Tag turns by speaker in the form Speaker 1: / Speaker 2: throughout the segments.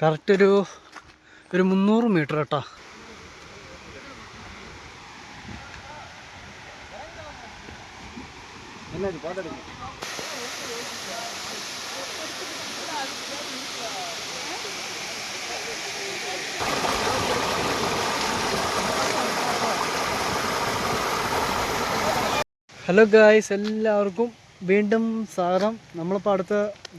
Speaker 1: Correct ഒരു ഒരു മുന്നൂറ് മീറ്റർ കേട്ടോ. ഹലോ ഗായ്സ് എല്ലാവർക്കും വീണ്ടും സാധനം നമ്മളിപ്പോൾ അടുത്ത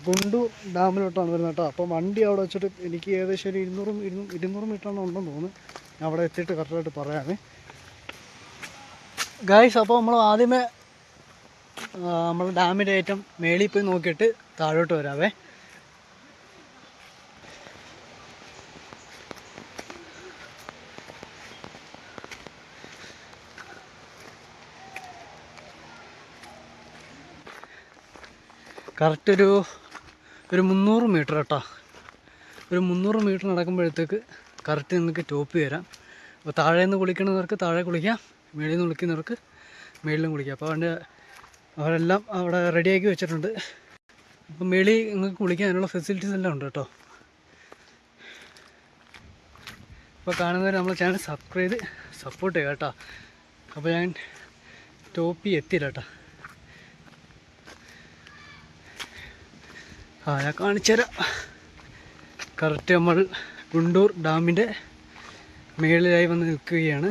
Speaker 1: ഗുണ്ടു ഡാമിലോട്ടാണ് വരുന്നത് കേട്ടോ. അപ്പോൾ വണ്ടി അവിടെ വെച്ചിട്ട് എനിക്ക് ഏകദേശം ഒരു ഇരുന്നൂറും ഇരുന്നൂറ് ഇരുന്നൂറ് മീറ്ററാണ് ഉണ്ടെന്ന് തോന്നുന്നു. ഞാൻ അവിടെ എത്തിയിട്ട് കറക്റ്റായിട്ട് പറയാമേ. ഗായ്സ് അപ്പോൾ നമ്മൾ ആദ്യമേ നമ്മൾ ഡാമിന്റെ ഏറ്റവും മേളിൽ പോയി നോക്കിയിട്ട് താഴോട്ട് വരാവേ. കറക്റ്റ് ഒരു ഒരു മുന്നൂറ് മീറ്റർ കേട്ടോ ഒരു മുന്നൂറ് മീറ്റർ നടക്കുമ്പോഴത്തേക്ക് കറക്റ്റ് നിങ്ങൾക്ക് ടോപ്പ് വരാം. അപ്പോൾ താഴെ നിന്ന് കുളിക്കുന്നവർക്ക് താഴെ കുളിക്കാം മേളിൽ നിന്ന് കുളിക്കുന്നവർക്ക് മേളിലും കുളിക്കാം. അപ്പോൾ അവന്റെ അവരെല്ലാം അവിടെ റെഡിയാക്കി വെച്ചിട്ടുണ്ട്. അപ്പോൾ മേളി നിങ്ങൾക്ക് കുളിക്കാനുള്ള ഫെസിലിറ്റീസ് എല്ലാം ഉണ്ട് കേട്ടോ. അപ്പോൾ കാണുന്നവർ നമ്മളെ ചാനൽ സബ്സ്ക്രൈബ് ചെയ്ത് സപ്പോർട്ട് ചെയ്യുക കേട്ടോ. അപ്പോൾ ഞാൻ ടോപ്പി എത്തിയില്ല കേട്ടോ. ആ ഞാൻ കാണിച്ചുതരാം കറക്റ്റ് നമ്മൾ ഗുണ്ടൂർ ഡാമിന്റെ മേളിലായി വന്ന് നിൽക്കുകയാണ്.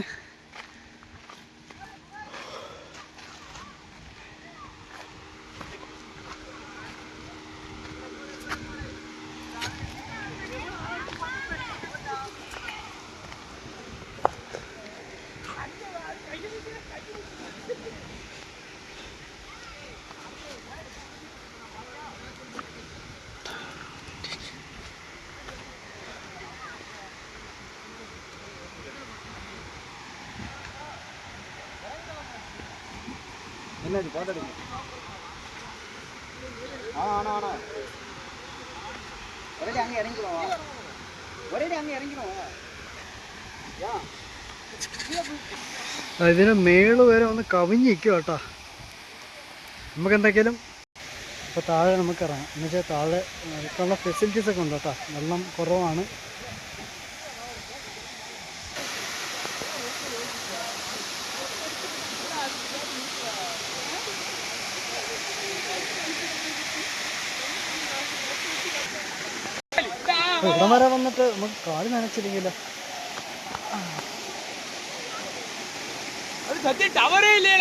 Speaker 2: என்ன போட்டோ எடுங்க ஆ ஆனா ஆனா ஒரே அங்கே இறங்கிடுவோம் ஒரே அங்கே இறங்கிடுவோம்
Speaker 1: ഇതിന് മേള് വരെ ഒന്ന് കവിഞ്ഞിരിക്കും കേട്ടോ നമുക്ക് എന്തെങ്കിലും ഇപ്പോൾ താഴെ നമുക്ക് ഇറങ്ങാം എന്ന് വെച്ചാൽ താഴെ ഇപ്പോഴുള്ള ഫെസിലിറ്റീസ് ഒക്കെ ഉണ്ട് കേട്ടോ വെള്ളം കുറവാണ് ഇവിടം വരെ വന്നിട്ട് നമുക്ക് കാൽ നനച്ചിരിക്കില്ല
Speaker 3: സത്യം ടവറേ ഇല്ലേ?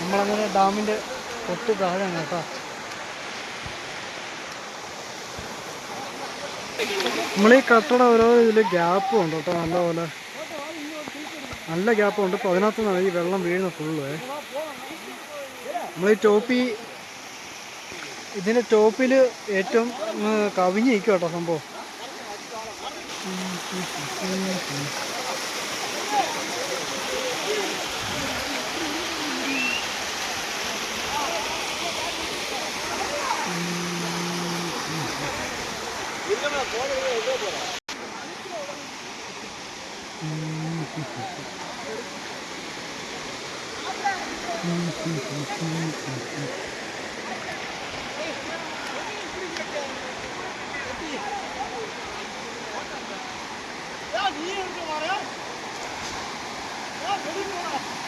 Speaker 1: നമ്മളങ്ങനെ ഡാമിന്റെ തൊട്ട് താഴെയാണ് കേട്ടോ. നമ്മൾ ഈ കട്ടട ഓരോ ഇതിൽ ഗ്യാപ്പും ഉണ്ട് കേട്ടോ നല്ലപോലെ. നല്ല ഗ്യാപ്പും ഉണ്ട്. അപ്പോൾ അതിനകത്ത് നിന്നാണ് ഈ വെള്ളം വീഴുന്ന ഫുള്ള് നമ്മൾ ഈ ടോപ്പി ഇതിന്റെ ടോപ്പിൽ ഏറ്റവും കവിഞ്ഞ് നിൽക്കും കേട്ടോ സംഭവം. 你又去玩了？那肯定不了。